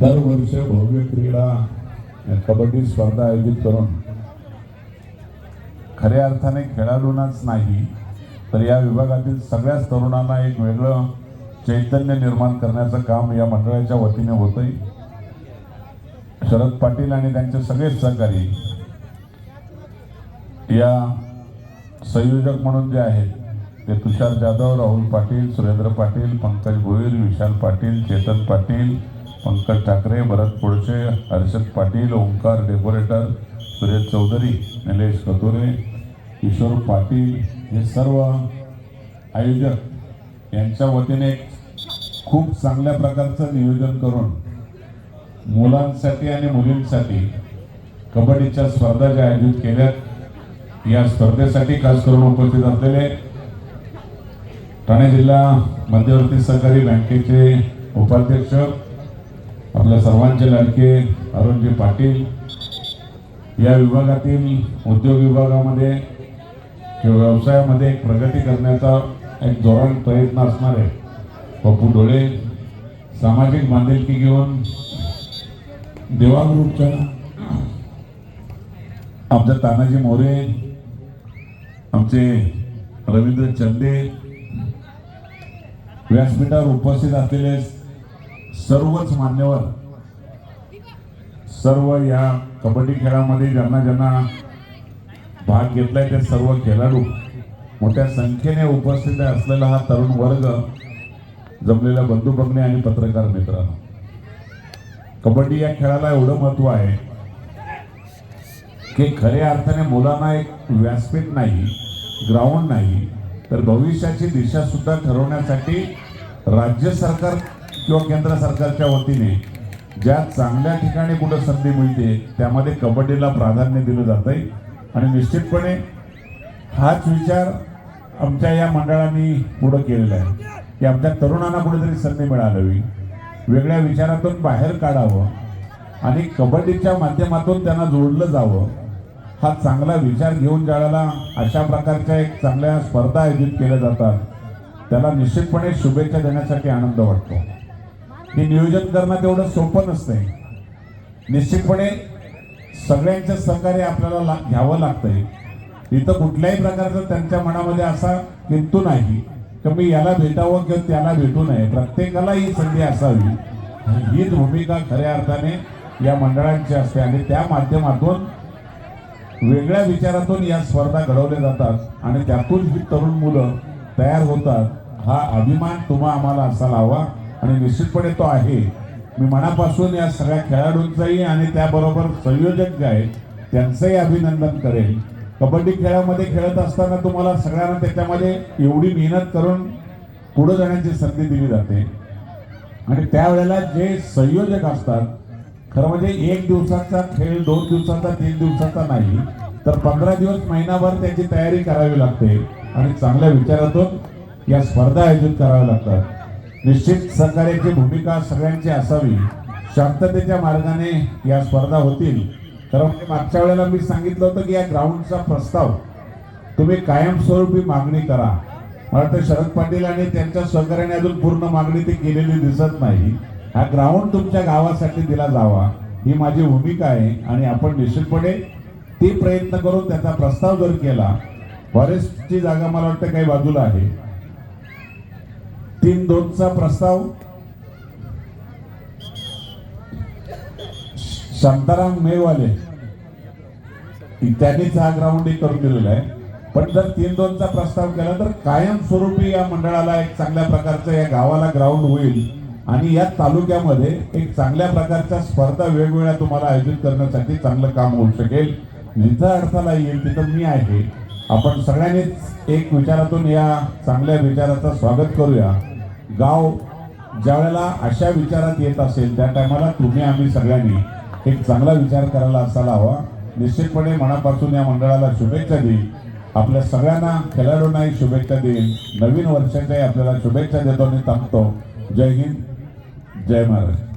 दरवर्ष भव्य क्रीडा कबड्डी स्पर्धा आयोजित करून खऱ्या अर्थाने खेळाडूंनाच नाही तर या विभागातील सगळ्याच तरुणांना एक वेगळं चैतन्य निर्माण करण्याचं काम या मंडळाच्या वतीने होतंय. शरद पाटील आणि त्यांचे सगळेच सहकारी या संयोजक म्हणून जे आहेत ते तुषार जाधव राहुल पाटील सुरेंद्र पाटील पंकज गोयल विशाल पाटील चेतन पाटील पंकज ठाकरे भरत पोळसे हर्षद पाटील ओंकार डेकोरेटर सुरेश चौधरी निलेश कतुरे किशोर पाटील हे सर्व आयोजक यांच्या वतीने खूप चांगल्या प्रकारचं नियोजन करून मुलांसाठी आणि मुलींसाठी कबड्डीच्या स्पर्धा ज्या आयोजित केल्यात या स्पर्धेसाठी खास करून उपस्थित असलेले ठाणे जिल्हा मध्यवर्ती सहकारी बँकेचे उपाध्यक्ष आपल्या सर्वांचे लाडके अरुणजी पाटील या विभागातील उद्योग विभागामध्ये किंवा व्यवसायामध्ये प्रगती करण्याचा एक धोरण प्रयत्न असणारे पप्पू डोळे सामाजिक बांधिलकी घेऊन देवा ग्रुपच्या आमचे तानाजी मोरे आमचे रवींद्र चंदे व्यासपीठावर उपस्थित असलेले सर्वच मान्यवर सर्व या कबड्डी खेळामध्ये ज्यांना ज्यांना भाग घेतलाय ते सर्व खेळाडू मोठ्या संख्येने उपस्थित असलेला हा तरुण वर्ग जमलेला बंधू आणि पत्रकार मित्रांनो. कबड्डी या खेळाला एवढं महत्त्व आहे की खऱ्या अर्थाने मुलांना एक व्यासपीठ नाही ग्राउंड नाही तर भविष्याची दिशा सुद्धा ठरवण्यासाठी राज्य सरकार किंवा केंद्र सरकारच्या वतीने ज्या चांगल्या ठिकाणी कुठं संधी मिळते त्यामध्ये कबड्डीला प्राधान्य दिलं जात आहे आणि निश्चितपणे हाच विचार आमच्या या मंडळांनी पुढं केलेला आहे. की आमच्या तरुणांना कुठेतरी संधी मिळावी. वेगळ्या विचारातून बाहेर काढावं. आणि कबड्डीच्या माध्यमातून त्यांना जोडलं जावं. हा चांगला विचार घेऊन ज्यावेळेला अशा प्रकारच्या एक चांगल्या स्पर्धा आयोजित केल्या जातात त्याला निश्चितपणे शुभेच्छा देण्यासाठी आनंद वाटतो. हे नियोजन करणं तेवढं सोपं नसतंय. निश्चितपणे सगळ्यांचं सहकार्य आपल्याला ला घ्यावं लागतंय. इथं कुठल्याही प्रकारचं त्यांच्या मनामध्ये असा किंतू नाही की मी याला भेटावं किंवा त्याला भेटू नये. प्रत्येकाला ही संधी असावी. हीच भूमिका खऱ्या अर्थाने या मंडळांची असते. आणि त्या माध्यमातून वेगळ्या विचारातून या स्पर्धा घडवल्या जातात. आणि त्यातून ही तरुण मुलं तयार होतात. हा अभिमान तुम्हा आम्हाला असायला हवा. आणि निश्चितपणे तो आहे. मी मनापासून या सगळ्या खेळाडूंचाही आणि त्याबरोबर संयोजक जे आहेत त्यांचंही अभिनंदन करेल. कबड्डी खेळामध्ये खेळत असताना तुम्हाला सगळ्यांना त्याच्यामध्ये एवढी मेहनत करून पुढे जाण्याची संधी दिली जाते. आणि त्यावेळेला जे संयोजक असतात खरं म्हणजे एक दिवसाचा खेळ दोन दिवसाचा तीन दिवसाचा नाही तर पंधरा दिवस महिनाभर त्याची तयारी करावी लागते. आणि चांगल्या विचारातून या स्पर्धा आयोजित कराव्या लागतात. निश्चित सहकार्याची भूमिका सगळ्यांची असावी शांततेच्या मार्गाने या स्पर्धा होतील. तर म्हणजे मागच्या वेळेला मी सांगितलं होतं की या ग्राउंडचा प्रस्ताव तुम्ही कायमस्वरूपी मागणी करा. मला वाटतं शरद पाटील आणि त्यांच्या सहकार्याने अजून पूर्ण मागणी ती केलेली दिसत नाही. हा ग्राउंड तुमच्या गावासाठी दिला जावा ही माझी भूमिका आहे आणि आपण निश्चितपणे ती प्रयत्न करून त्याचा प्रस्ताव जर केला फॉरेस्टची जागा मला वाटतं काही बाजूला आहे. तीन दोनचा प्रस्ताव. शांताराम मेवाले त्यांनीच हा ग्राउंड करून दिलेला आहे. पण जर तीन दोनचा प्रस्ताव केला तर कायमस्वरूपी या मंडळाला एक चांगल्या प्रकारचं या गावाला ग्राउंड होईल. आणि या तालुक्यामध्ये एक चांगल्या प्रकारच्या स्पर्धा वेगवेगळ्या तुम्हाला आयोजित करण्यासाठी चांगलं काम होऊ शकेल. जिथं अर्थाला येईल तिथं मी आहे. आपण सगळ्यांनीच एक विचारातून या चांगल्या विचाराचं स्वागत करूया. गाव ज्या वेळेला अशा विचारात येत असेल त्या टायमाला तुम्ही आम्ही सगळ्यांनी एक चांगला विचार करायला असायला हवा. निश्चितपणे मनापासून या मंडळाला शुभेच्छा देईल आपल्या सगळ्यांना खेळाडूंनाही शुभेच्छा देईल नवीन वर्षाच्याही आपल्याला शुभेच्छा देतो आणि थांबतो. जय हिंद. जय महाराष्ट्र.